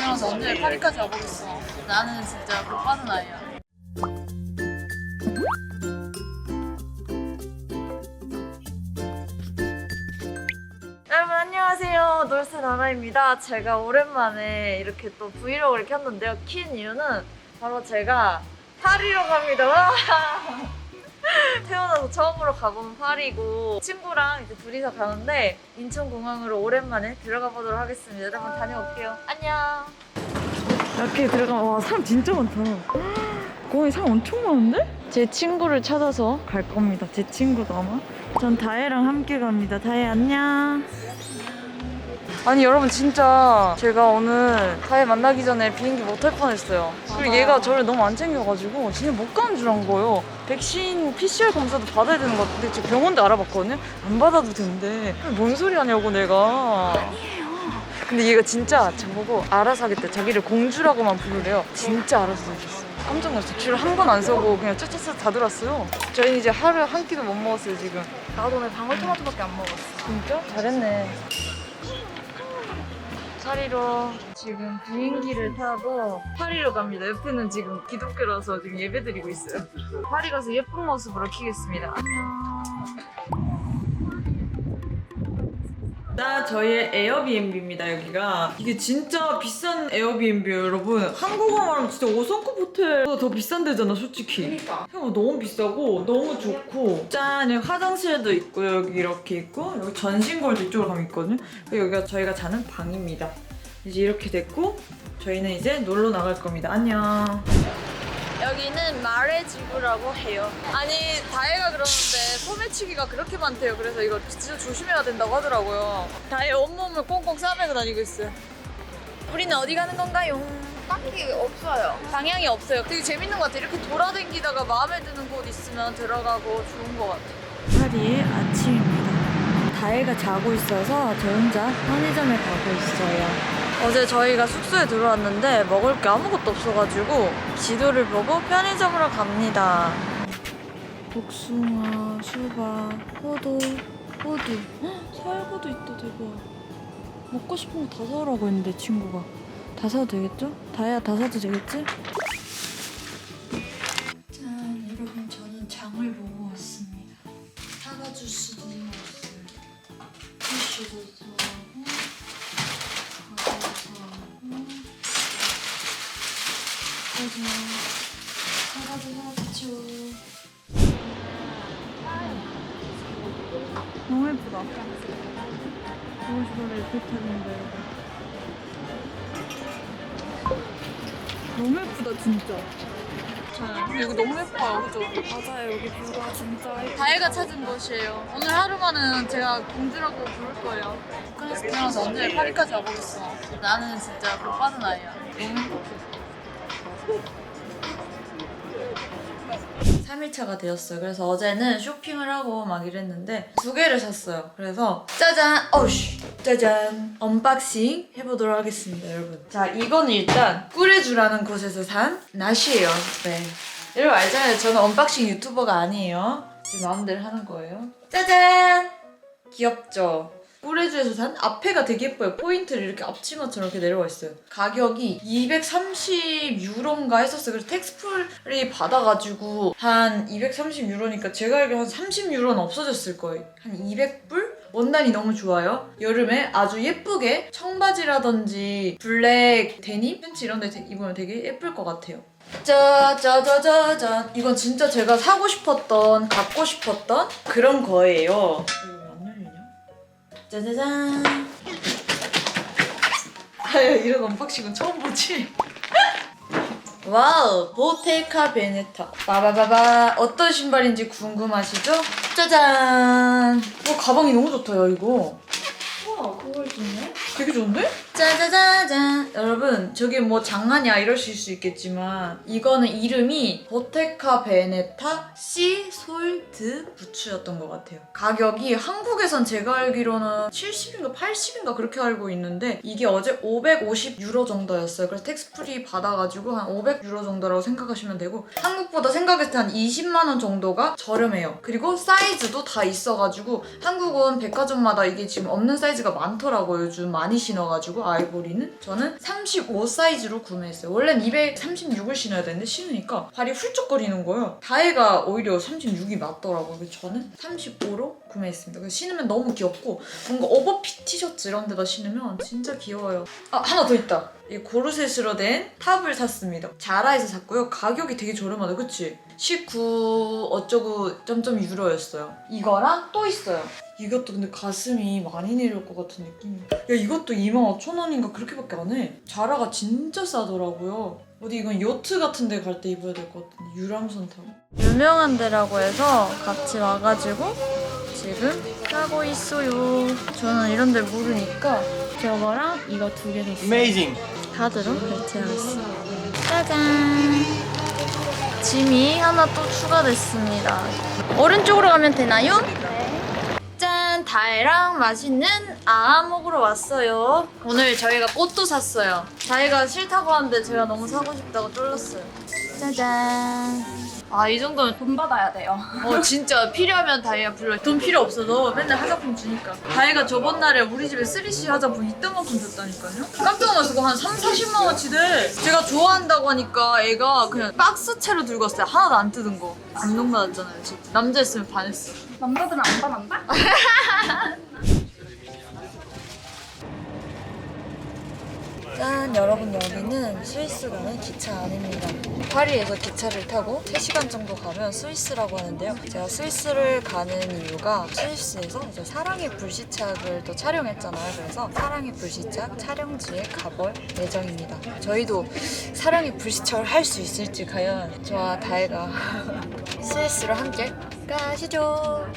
태어나서 언제 파리까지 와보겠어. 나는 진짜 못 빠는 아이야. 여러분 안녕하세요 놀스 나나입니다 제가 오랜만에 이렇게 또 브이로그를 켰는데요 킨 이유는 바로 제가 파리로 갑니다 와! 태어나서 처음으로 가본 파리고 친구랑 이제 둘이서 가는데 인천공항으로 오랜만에 들어가 보도록 하겠습니다. 여러분 다녀올게요. 안녕. 이렇게 들어가면 와 사람 진짜 많다. 공항에 사람 엄청 많은데? 제 친구를 찾아서 갈 겁니다. 제 친구도 아마. 전 다혜랑 함께 갑니다. 다혜 안녕 아니 여러분 진짜 제가 오늘 다혜 만나기 전에 비행기 못 탈 뻔했어요. 그리고 맞아요. 얘가 저를 너무 안 챙겨가지고 진짜 못 가는 줄 안 거예요. 백신 PCR 검사도 받아야 되는 것 같은데 지금 병원도 알아봤거든요. 안 받아도 된대. 뭔 소리 하냐고 내가. 근데 얘가 진짜 저보고 알아서 하겠대. 자기를 공주라고만 부르래요. 진짜 알아서 해줬어. 깜짝 놀랐어. 줄한 번 안 서고 그냥 쩌쩌쩌 다 들었어요. 저희는 이제 하루에 한 끼도 못 먹었어요 지금. 나도 오늘 방울토마토밖에 안 먹었어. 진짜? 잘했네. 파리로 지금 비행기를 타고 파리로 갑니다. 옆에는 지금 기독교라서 지금 예배 드리고 있어요. 파리 가서 예쁜 모습으로 키겠습니다. 나 저희의 에어비앤비입니다 여기가 이게 진짜 비싼 에어비앤비예요 여러분 한국어 말하면 진짜 5성급 호텔보다 더 비싼 데잖아 솔직히. 그러니까. 형 너무 비싸고 너무 좋고. 짠 여기 화장실도 있고요 여기 이렇게 있고 여기 전신거울도 이쪽으로 가면 있거든요 그리고 여기가 저희가 자는 방입니다. 이제 이렇게 됐고 저희는 이제 놀러 나갈 겁니다. 안녕. 여기는 말의 지구라고 해요. 아니 다혜가 그러는데 소매치기가 그렇게 많대요. 그래서 이거 진짜 조심해야 된다고 하더라고요. 다혜 온몸을 꽁꽁 싸매고 다니고 있어요. 우리는 어디 가는 건가요? 딱히 없어요. 방향이 없어요. 되게 재밌는 것 같아요. 이렇게 돌아다니다가 마음에 드는 곳 있으면 들어가고 좋은 것 같아요. 파리의 아침입니다. 다혜가 자고 있어서 저 혼자 편의점에 가고 있어요. 어제 저희가 숙소에 들어왔는데 먹을 게 아무것도 없어가지고 지도를 보고 편의점으로 갑니다. 복숭아, 수박, 포도, 호두. 헉, 살구도 있다 대박. 먹고 싶은 거 다 사오라고 했는데 친구가. 다 사도 되겠죠? 다야 다 사도 되겠지? 짠 여러분 저는 장을 보고 왔습니다. 사과 주스도 사왔어요 티슈도 사고 과자도 사고 과자 사과도 사왔죠 너무 예쁘다. 너무 좋아요 이렇게 타는데 너무 예쁘다 진짜 이거 너무 예뻐요, 그죠? 맞아요 여기 뷰가 진짜 예뻐 다혜가 찾은 곳이에요. 오늘 하루만은 제가 공주라고 부를 거예요. 북한에서 태어나서 언제 파리까지 와보겠어. 나는 진짜 못 빠는 아이야. 너무 행복해. 3일차가 되었어요. 그래서 어제는 쇼핑을 하고 막 이랬는데 두 개를 샀어요. 그래서 짜잔! 어우씨! 짜잔! 언박싱 해보도록 하겠습니다 여러분. 자 이거는 일단 꾸레주라는 곳에서 산 낫이에요. 네. 여러분 알잖아요. 저는 언박싱 유튜버가 아니에요. 제 마음대로 하는 거예요. 짜잔! 귀엽죠 꾸레주에서 산 앞에가 되게 예뻐요. 포인트를 이렇게 앞치마처럼 이렇게 내려와 있어요. 가격이 230유로인가 했었어요. 그래서 텍스풀이 받아가지고 한 230유로니까 제가 알기로 한 30유로는 없어졌을 거예요. 한 200불? 원단이 너무 좋아요. 여름에 아주 예쁘게 청바지라든지 블랙 데님 팬츠 이런 데 입으면 되게 예쁠 것 같아요. 짜자자자잔 이건 진짜 제가 사고 싶었던 갖고 싶었던 그런 거예요. 짜자잔. 아유 이런 언박싱은 처음 보지. 와우 보테카 베네타 바바바바 어떤 신발인지 궁금하시죠? 짜잔 어 가방이 너무 좋다 야 이거 우와 그걸 좋네 되게 좋은데? 짜자자잔. 여러분 저게 뭐 장난이야? 이러실 수 있겠지만 이거는 이름이 보테카 베네타 시 솔드 부츠였던 것 같아요. 가격이 한국에선 제가 알기로는 70인가 80인가 그렇게 알고 있는데 이게 어제 550 유로 정도였어요. 그래서 텍스프리 받아가지고 한 500 유로 정도라고 생각하시면 되고 한국보다 생각했을 때 한 20만 원 정도가 저렴해요. 그리고 사이즈도 다 있어가지고 한국은 백화점마다 이게 지금 없는 사이즈가 많더라고요. 요즘 많이 신어가지고 아이보리는 저는 35 사이즈로 구매했어요. 원래는 236을 신어야 되는데 신으니까 발이 훌쩍거리는 거예요. 다혜가 오히려 36이 맞더라고요. 그래서 저는 35로 구매했습니다. 그래서 신으면 너무 귀엽고 뭔가 오버핏 티셔츠 이런 데다 신으면 진짜 귀여워요. 아 하나 더 있다. 이 고르셋으로 된 탑을 샀습니다. 자라에서 샀고요. 가격이 되게 저렴하다. 그치? 19 어쩌고 점점 유로였어요. 이거랑 또 있어요. 이것도 근데 가슴이 많이 내려올 것 같은 느낌이야. 야 이것도 25,000원인가 그렇게밖에 안 해. 자라가 진짜 싸더라고요. 어디 이건 요트 같은 데 갈 때 입어야 될 것 같은데 유람선 타고. 유명한 데라고 해서 같이 와가지고 지금 사고 있어요. 저는 이런 데 모르니까 저거랑 이거 두 개 샀어요. Amazing. 카드로 결제하겠습니다. 짜잔! 짐이 하나 또 추가됐습니다. 오른쪽으로 가면 되나요? 짠! 다혜랑 맛있는 아 먹으러 왔어요. 오늘 저희가 꽃도 샀어요. 다혜가 싫다고 하는데 제가 너무 사고 싶다고 쫄랐어요. 짜잔! 아, 이 정도면 돈 받아야 돼요. 어 진짜 필요하면 다이아 불러 돈 필요 없어 너 맨날 화장품 주니까 다이가 저번 날에 우리 집에 3C 화장품 이딴 만큼 줬다니까요 깜짝 놀라서 그거 한 3, 40만 원치 돼 제가 좋아한다고 하니까 애가 그냥 박스채로 들고 왔어요 하나도 안 뜯은 거 감동받았잖아요 진짜 남자였으면 반했어 남자들은 안 받는다? 짠 여러분 여기는 스위스 가는 기차 안입니다. 파리에서 기차를 타고 3시간 정도 가면 스위스라고 하는데요. 제가 스위스를 가는 이유가 스위스에서 이제 사랑의 불시착을 또 촬영했잖아요. 그래서 사랑의 불시착 촬영지에 가볼 예정입니다. 저희도 사랑의 불시착을 할 수 있을지 과연 저와 다혜가 스위스로 함께 가시죠